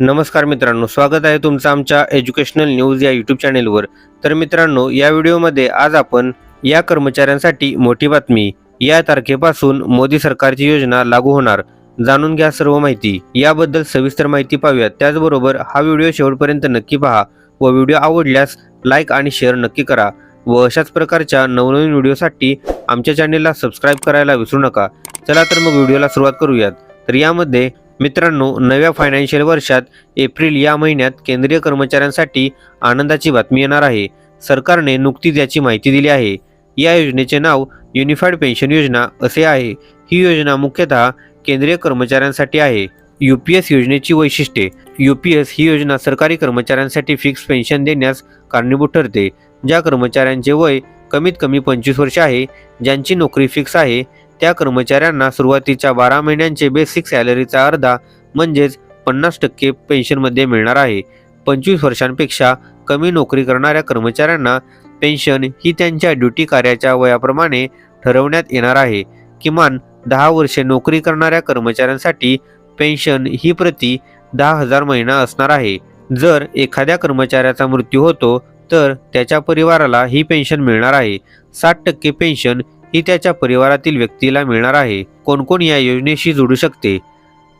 नमस्कार मित्रांनो स्वागत आहे तुमचं आमच्या एज्युकेशनल न्यूज या यूट्यूब चॅनेलवर. तर मित्रांनो या व्हिडिओमध्ये आज आपण या कर्मचाऱ्यांसाठी मोठी बातमी या तारखेपासून मोदी सरकारची योजना लागू होणार जाणून घ्या सर्व माहिती. याबद्दल सविस्तर माहिती पाहूयात. त्याचबरोबर हा व्हिडिओ शेवटपर्यंत नक्की पहा व व्हिडिओ आवडल्यास लाईक आणि शेअर नक्की करा व अशाच प्रकारच्या नवनवीन व्हिडिओसाठी आमच्या चॅनेलला सबस्क्राईब करायला विसरू नका. चला तर मग व्हिडिओला सुरुवात करूयात. तर यामध्ये मित्रांनो नव्या फायनान्शियल वर्षात एप्रिल या महिन्यात केंद्रीय कर्मचाऱ्यांसाठी आनंदाची बातमी येणार आहे. सरकारने नुकतीच याची माहिती दिली आहे. या योजनेचे नाव युनिफाईड पेन्शन योजना असे आहे. ही योजना मुख्यतः केंद्रीय कर्मचाऱ्यांसाठी आहे. यू पी एस योजनेची वैशिष्ट्ये. यू पी एस ही योजना सरकारी कर्मचाऱ्यांसाठी फिक्स पेन्शन देण्यास कारणीभूत ठरते. ज्या कर्मचाऱ्यांचे वय कमीत कमी पंचवीस वर्ष आहे ज्यांची नोकरी फिक्स आहे त्या कर्मचाऱ्यांना सुरुवातीच्या बारा महिन्यांचे बेसिक सॅलरीचा अर्धा म्हणजेच पन्नास टक्के पेन्शनमध्ये मिळणार आहे. पंचवीस वर्षांपेक्षा कमी नोकरी करणाऱ्या कर्मचाऱ्यांना पेन्शन ही त्यांच्या ड्युटी कार्याच्या वयाप्रमाणे ठरवण्यात येणार आहे. किमान दहा वर्षे नोकरी करणाऱ्या कर्मचाऱ्यांसाठी पेन्शन ही प्रति दहा हजार महिना असणार आहे. जर एखाद्या कर्मचाऱ्याचा मृत्यू होतो तर त्याच्या परिवाराला ही पेन्शन मिळणार आहे. साठ टक्के पेन्शन ही त्याच्या परिवारातील व्यक्तीला मिळणार आहे. कोण कोण या योजनेशी जोडू शकते?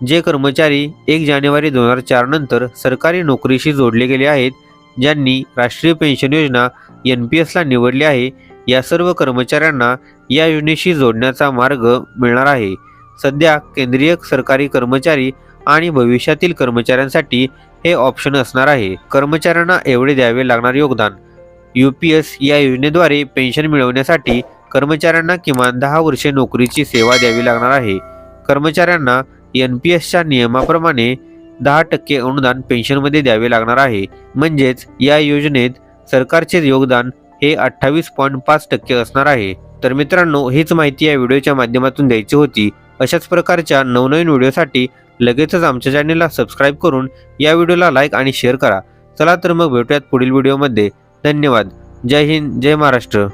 जे कर्मचारी एक जानेवारी दोन हजार चार नंतर सरकारी नोकरीशी जोडले गेले आहेत ज्यांनी राष्ट्रीय पेन्शन योजना एन पी एसला निवडली आहे या सर्व कर्मचाऱ्यांना या योजनेशी जोडण्याचा मार्ग मिळणार आहे. सध्या केंद्रीय सरकारी कर्मचारी आणि भविष्यातील कर्मचाऱ्यांसाठी हे ऑप्शन असणार आहे. कर्मचाऱ्यांना एवढे द्यावे लागणार योगदान. यू पी एस या योजनेद्वारे पेन्शन मिळवण्यासाठी कर्मचाऱ्यांना किमान दहा वर्षे नोकरीची सेवा द्यावी लागणार आहे. कर्मचाऱ्यांना एन पी एसच्या नियमाप्रमाणे दहा टक्के अनुदान पेन्शनमध्ये द्यावे लागणार आहे. म्हणजेच या योजनेत सरकारचे योगदान हे अठ्ठावीस पॉईंट पाच टक्के असणार आहे. तर मित्रांनो हीच माहिती या व्हिडिओच्या माध्यमातून द्यायची होती. अशाच प्रकारच्या नवनवीन व्हिडिओसाठी लगेचच आमच्या चॅनेलला सबस्क्राईब करून या व्हिडिओला लाईक आणि शेअर करा. चला तर मग भेटूयात पुढील व्हिडिओमध्ये. धन्यवाद. जय हिंद जय महाराष्ट्र.